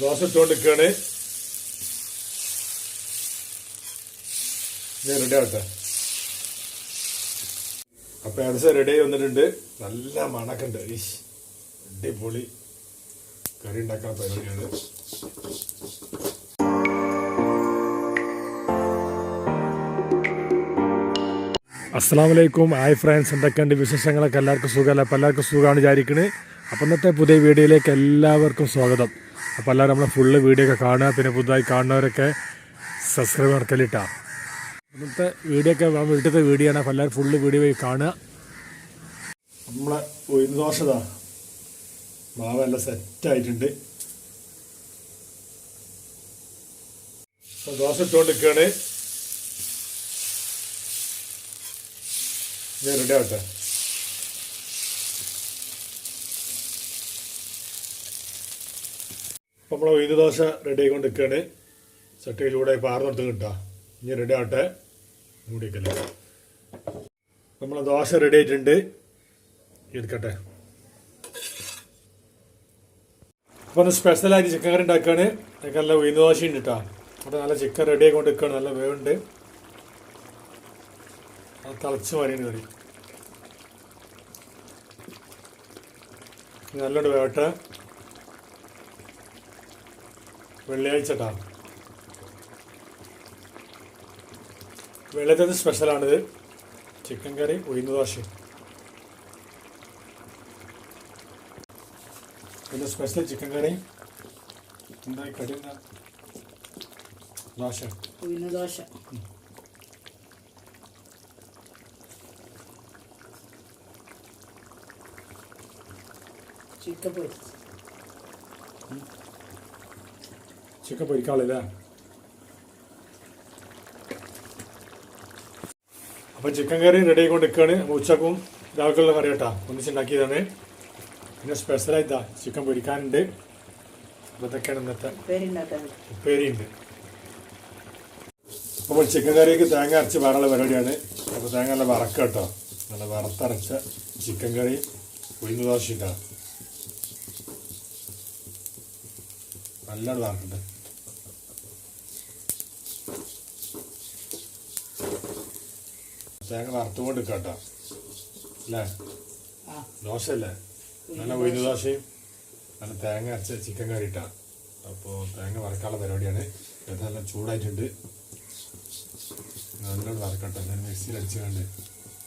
ദോശ ഞാൻ റെഡി ആവട്ടെ. അപ്പൊ ഏകദേശം റെഡി ആയി വന്നിട്ടുണ്ട്. നല്ല മണക്കുണ്ട്. ഈശ് അടിപൊളി കറി ഉണ്ടാക്കാൻ പരിപാടിയാണ്. അസ്സാം വലൈക്കും ഹായ് ഫ്രണ്ട്സ്. എന്തൊക്കെയുണ്ട് വിശേഷങ്ങളൊക്കെ? എല്ലാവർക്കും സുഖമല്ല? അപ്പോൾ എല്ലാവർക്കും സുഖമാണ് വിചാരിക്കുന്നത് അപ്പം ഇന്നത്തെ പുതിയ വീഡിയോയിലേക്ക് എല്ലാവർക്കും സ്വാഗതം. അപ്പോൾ എല്ലാവരും നമ്മളെ ഫുള്ള് വീഡിയോ ഒക്കെ കാണുക. പിന്നെ പുതുതായി കാണുന്നവരൊക്കെ സബ്സ്ക്രൈബ് നടക്കലിട്ടാ ഇന്നത്തെ വീഡിയോ ഒക്കെ വീട്ടിലത്തെ വീഡിയോ ആണ്. എല്ലാവരും ഫുള്ള് വീഡിയോ പോയി കാണുക. നമ്മളെ ഉയർന്ന ദോശതാ മാവെല്ലാം സെറ്റായിട്ടുണ്ട് ദോശ ഇട്ടുകൊണ്ടിരിക്കുകയാണ്. ഞാൻ റെഡി ആവട്ടെ. അപ്പം നമ്മളെ ഉഴുന്ന് ദോശ റെഡി ആയിക്കൊണ്ട് നിൽക്കുകയാണ് ചട്ടി ചൂടായി പാർന്നെടുത്ത് കിട്ടുക ഇനി റെഡി ആവട്ടെ. മൂടിക്കല്ലേ നമ്മളെ ദോശ റെഡി ആയിട്ടുണ്ട്. എടുക്കട്ടെ. അപ്പോൾ ഒന്ന് സ്പെഷ്യലായിട്ട് ചിക്കൻ കറി ഉണ്ടാക്കുകയാണ് അതൊക്കെ നല്ല ദോശ ദോശയുണ്ട് കേട്ടോ അവിടെ നല്ല ചിക്കൻ റെഡി ആയിക്കൊണ്ട് നിൽക്കുകയാണ് നല്ല വേവുണ്ട്. അത് തിളച്ച് മറിയുന്ന കറി. നല്ലോണ്ട് നല്ലോണം വേവട്ടെ വെള്ളിയാഴ്ചട്ടാ വെള്ളിയത്തെ സ്പെഷ്യലാണിത് ചിക്കൻ കറി ഉഴുന്ന് ദോശ. പിന്നെ സ്പെഷ്യൽ ചിക്കൻ കറി എന്താ ഈ കടി എന്താ? ദോശ. ഉഴുന്ന് ദോശ. ചിക്കൻ പൊരി. ചിക്കൻ പൊരിക്കാളില്ലേ അപ്പൊ ചിക്കൻ കറി റെഡി ആയിക്കൊണ്ട് നിൽക്കുകയാണ് ഉച്ചക്കും രാവിലെയുള്ള കറി കേട്ടാ ഒന്നിച്ചുണ്ടാക്കിയതാണ്. പിന്നെ സ്പെഷ്യലായിട്ടാ ചിക്കൻ പൊരിക്കാനുണ്ട്. അപ്പൊ ഇതൊക്കെയാണ് ഇന്നത്തെ ഉപ്പേരിയുണ്ട്. അപ്പോൾ ചിക്കൻ കറിക്ക് തേങ്ങ അരച്ച് വേറെയുള്ള പരിപാടിയാണ്. അപ്പോൾ തേങ്ങ നല്ല വറക്കുക കേട്ടോ നല്ല വറുത്തരച്ച ചിക്കൻ കറി ഉഴുന്ന് ദോശയില്ല നല്ലോണം വറക്കട്ടെ തേങ്ങ വറുത്തുകൊണ്ട് കേട്ടോ അല്ലേ ദോശയല്ലേ? നല്ല ഒഴിഞ്ഞ ദോശയും നല്ല തേങ്ങ അരച്ച ചിക്കൻ കറി ഇട്ടാണ് അപ്പോൾ തേങ്ങ വറക്കാനുള്ള പരിപാടിയാണ്. ഇത് നല്ല ചൂടായിട്ടുണ്ട്. നല്ലോണം വറക്കട്ടെ. ഞാൻ മിക്സിയിൽ അടിച്ച് കണ്ട്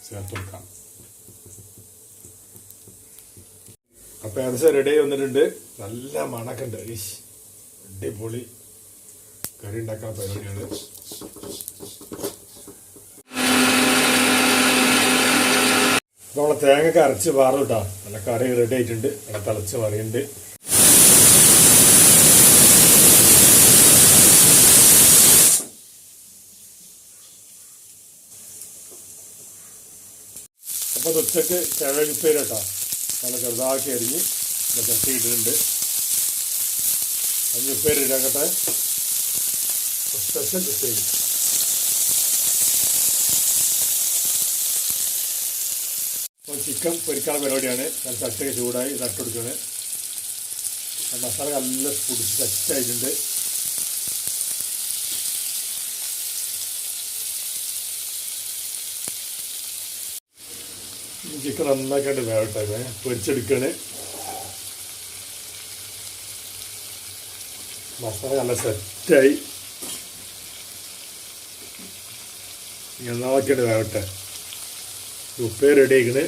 ചേർത്ത് കൊടുക്കാം. അപ്പോൾ ഏകദേശം റെഡി ആയി വന്നിട്ടുണ്ട്. നല്ല മണക്കുണ്ട്. ഈശ് അടിപൊളി കറി ഉണ്ടാക്കാൻ പരിപാടിയാണ്. നമ്മളെ തേങ്ങയൊക്കെ അരച്ച് പാറും കേട്ടോ. നല്ല കറി റെഡി ആയിട്ടുണ്ട്. നല്ല തിളച്ച് മറിയുണ്ട് അപ്പോൾ അത് ഉച്ചയ്ക്ക് കേട്ടോ. നല്ല ചെറുതാക്കി അരിഞ്ഞ് ചട്ടി അഞ്ഞുപ്പേര് രംഗത്തെ സ്പെഷ്യൽ ഉപ്പേരി അപ്പോൾ ചിക്കൻ പൊരിക്കാനുള്ള പരിപാടിയാണ് ഞാൻ ചട്ടയൊക്കെ ചൂടായി തട്ടെടുക്കുകയാണ് മസാല നല്ല പൊടിച്ച് ചട്ടായിട്ടുണ്ട് ചിക്കൻ നന്നാക്കാണ്ട് വേവട്ടെ ഇത് മസാല നല്ല സെറ്റായി നന്നാക്കിയിട്ട് വേവട്ടെ ഉപ്പേ റെഡി ആക്കണ്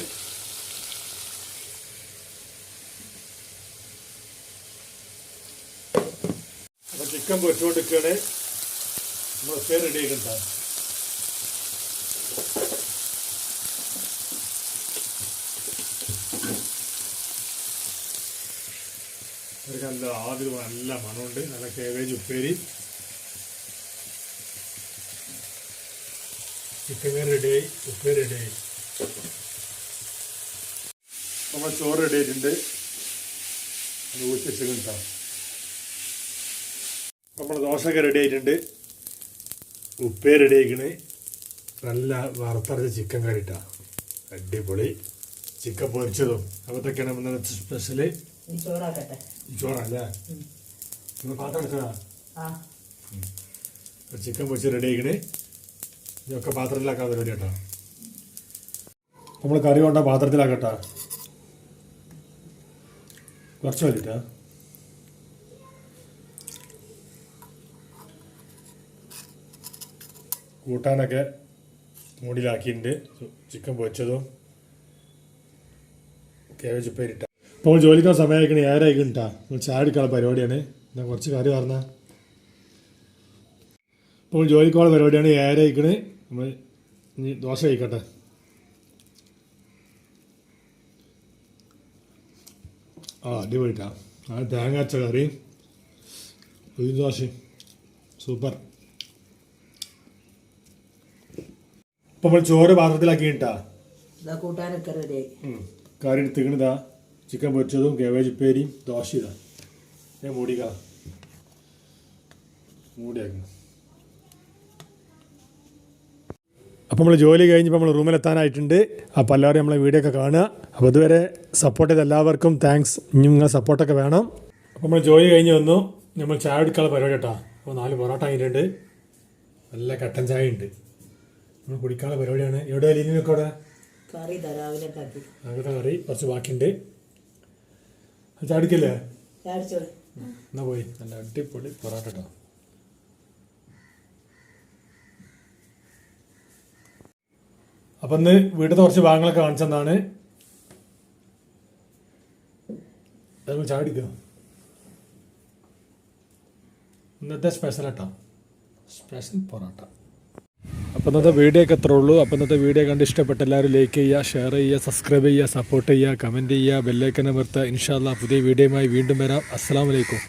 അപ്പൊ ചിക്കൻ പൊരിച്ചുകൊണ്ടിരിക്കുകയാണ് നമ്മൾ ഉപ്പേ റെഡി ആക്കണ്ട ഒരു നല്ല ആദ്യം നല്ല മണമുണ്ട്. നല്ല കേവേജ് ഉപ്പേരി. ചിക്കൻ കറി റെഡിയായി ഉപ്പേരി റെഡിയായി നമ്മൾ ചോറ് റെഡി ആയിട്ടുണ്ട്. അത് ഊറ്റിച്ച് കിട്ടാം നമ്മൾ ദോശയൊക്കെ റെഡി ആയിട്ടുണ്ട്. ഉപ്പേ റെഡി ആയിക്കണ്. നല്ല വറുത്തരച്ച ചിക്കൻ കറി ഇട്ടാ അടിപൊളി. ചിക്കൻ പൊരിച്ചതും. അതൊക്കെയാണ് ഇന്നത്തെ സ്പെഷ്യൽ ചോറാക്കട്ടെ. ചോറല്ലേ? നിങ്ങൾ പാത്രം എടുക്കണോ ആ. ചിക്കൻ പൊരിച്ച് റെഡി ആയിക്കണേ. ഇതൊക്കെ പാത്രത്തിലാക്കാൻ പരിപാടി കേട്ടോ. നമ്മൾ കറി കൊണ്ട പാത്രത്തിലാക്കട്ടാ. കുറച്ച് മതിട്ടാ കൂട്ടാനൊക്കെ മൂടിലാക്കിയിട്ടുണ്ട്. Chicken പൊച്ചതും cabbage ഉപ്പേരിട്ട. ഇപ്പോൾ ജോലിക്കാൻ സമയമായിക്കണേ ഏരായിക്കണ്ടാ നമ്മൾ ചായ എടുക്കാനുള്ള പരിപാടിയാണ്. ഞാൻ കുറച്ച് കാര്യം പറഞ്ഞാൽ ഇപ്പോൾ ജോലിക്കുള്ള പരിപാടിയാണ് ഏഴര അയക്കണ് നമ്മൾ ഇനി ദോശ കഴിക്കട്ടെ. ആ അടിപൊളിട്ടാ. ആ തേങ്ങ അച്ച കറി. ഒരു ദോശ. സൂപ്പർ. ഇപ്പം നമ്മൾ ചോറ് പാത്രത്തിലാക്കി കിട്ടാ കൂട്ടാനൊക്കെ കറി എടുത്തിക്കണതാ ചിക്കൻ പൊരിച്ചതും കേവേജ് ഉപ്പേരിയും ദോശ ഇതാ ഞാൻ മൂടിക്കാം. മൂടിയാക്കണം അപ്പോൾ നമ്മൾ ജോലി കഴിഞ്ഞപ്പോൾ നമ്മൾ റൂമിലെത്താനായിട്ടുണ്ട്. അപ്പോൾ എല്ലാവരും നമ്മളെ വീഡിയോ ഒക്കെ കാണുക. അപ്പോൾ ഇതുവരെ സപ്പോർട്ട് ചെയ്ത എല്ലാവർക്കും താങ്ക്സ് ഇനി നിങ്ങളെ സപ്പോർട്ടൊക്കെ വേണം. അപ്പോൾ നമ്മൾ ജോലി കഴിഞ്ഞ് വന്നു. നമ്മൾ ചായ എടുക്കാനുള്ള പരിപാടി കേട്ടോ. അപ്പോൾ നാല് പൊറോട്ട ആയിട്ടുണ്ട് നല്ല കട്ടൻ ചായ ഉണ്ട്. നമ്മൾ കുടിക്കാനുള്ള പരിപാടിയാണ്. എവിടെ ലീനിനൊക്കെ അവിടെ? കറി കറി. കുറച്ച് ബാക്കിയുണ്ട്. ചാടിച്ചോ എന്നാ പോയി. നല്ല അടിപൊളി പൊറോട്ട കേട്ടോ അപ്പം ഇന്ന് വീട്ടിൽ കുറച്ച് ഭാഗങ്ങളൊക്കെ കാണിച്ചെന്നാണ്. ചാടിക്കോ. ഇന്നത്തെ സ്പെഷ്യൽ കേട്ടോ സ്പെഷ്യൽ പൊറോട്ട. അപ്പോൾ ഇന്നത്തെ വീഡിയോ ഒക്കെ ഉള്ളൂ. അപ്പോൾ ഇന്നത്തെ വീഡിയോ കണ്ട് ഇഷ്ടപ്പെട്ട എല്ലാവരും ലൈക്ക് ചെയ്യുക ഷെയർ ചെയ്യുക സബ്സ്ക്രൈബ് ചെയ്യുക സപ്പോർട്ട് ചെയ്യുക കമന്റ് ചെയ്യുക ബെല്ലൈക്കൻ അമർത്തുക. ഇൻഷാല്ല പുതിയ വീഡിയോയുമായി വീണ്ടും വരാം. അസ്സാം വലൈക്കും